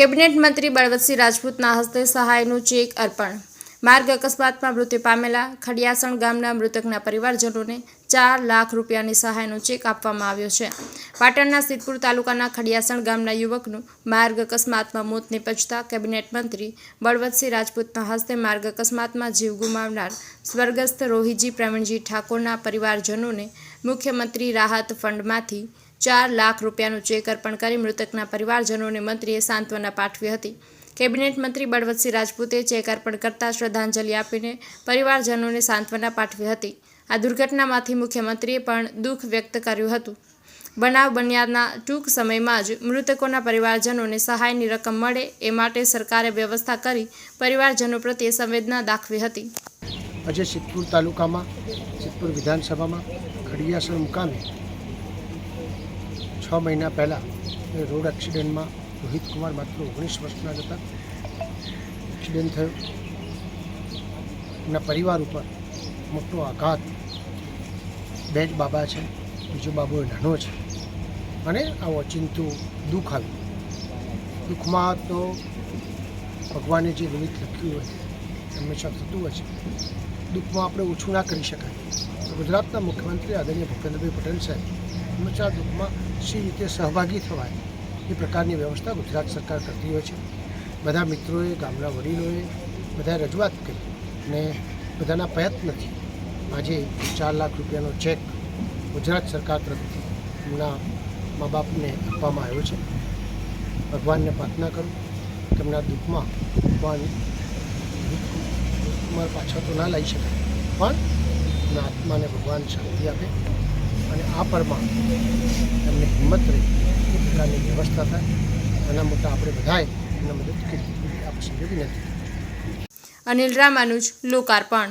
Cabinet મંત્રી બળવંતસિંહ રાજપૂતના હસ્તે સહાયનું check અર્પણ. માર્ગ અકસ્માતમાં મૃત્યુ પામેલા ખડિયાસણ ગામના મૃતકના પરિવારજનોને ચાર લાખ રૂપિયાની સહાયનો ચેક આપવામાં આવ્યો છે. પાટણના સિદ્ધપુર તાલુકાના ખડિયાસણ ગામના યુવકનું માર્ગ અકસ્માતમાં મોત નિપજતા કેબિનેટ મંત્રી બળવંતસિંહ રાજપૂતના હસ્તે માર્ગ અકસ્માતમાં જીવ ગુમાવનાર સ્વર્ગસ્થ રોહિજી પ્રવીણજી ઠાકોરના પરિવારજનોને મુખ્યમંત્રી રાહત ફંડમાંથી ચાર લાખ રૂપિયાનું ચેક અર્પણ કરી મૃતકના પરિવારજનોને મંત્રીએ સાંત્વના પાઠવી હતી. કેબિનેટ મંત્રી બળવંતસિંહ રાજપૂતે ચેક અર્પણ કરતા શ્રદ્ધાંજલિ આપીને પરિવારજનોને સાંત્વના પાઠવી હતી. આ દુર્ઘટનામાંથી મુખ્યમંત્રીએ પણ દુઃખ વ્યક્ત કર્યું હતું. બનાવ બન્યાના ટૂંક સમયમાં જ મૃતકોના પરિવારજનોને સહાયની રકમ મળે એ માટે સરકારે વ્યવસ્થા કરી પરિવારજનો પ્રત્યે સંવેદના દાખવી હતી. આજે સિદ્ધપુર તાલુકામાં, સિદ્ધપુર વિધાનસભામાં ખડિયાસર મુકામે છ મહિના પહેલાં એ રોડ એક્સિડન્ટમાં રોહિત કુમાર માત્ર ઓગણીસ વર્ષના હતા. એક્સિડન્ટ થયો. એમના પરિવાર ઉપર મોટો આઘાત. બે જ બાબા છે, બીજો બાબો નાનો છે. અને આ ઓચિંતું દુઃખ આવ્યું. દુઃખમાં તો ભગવાને જે નિમિત્ત લખ્યું હોય, હંમેશા થતું હોય છે. દુઃખમાં આપણે ઓછું ના કરી શકાય. ગુજરાતના મુખ્યમંત્રી આદરણીય ભૂપેન્દ્રભાઈ પટેલ સાહેબ હંમેશા દુઃખમાં સી રીતે સહભાગી થવાય એ પ્રકારની વ્યવસ્થા ગુજરાત સરકાર કરતી હોય છે. બધા મિત્રોએ, ગામના વડીલોએ બધાએ રજૂઆત કરી અને બધાના પ્રયત્નથી આજે ચાર લાખ રૂપિયાનો ચેક ગુજરાત સરકાર તરફથી એમના મા બાપને આપવામાં આવ્યો છે. ભગવાનને પ્રાર્થના કરું, તેમના દુઃખમાં ભગવાન દુઃખમાં પાછા તો ના લઈ શકાય, પણ એમના આત્માને ભગવાન શાંતિ આપે. અને આ પરમાં એમને હિંમત રહી. એ પ્રકારની વ્યવસ્થા થાય. નાના મોટા આપણે બધાએ એમને મદદ કરી. આ પ્રસંગે વિનંતી અનિલ રામાનુજ, લોકાર્પણ.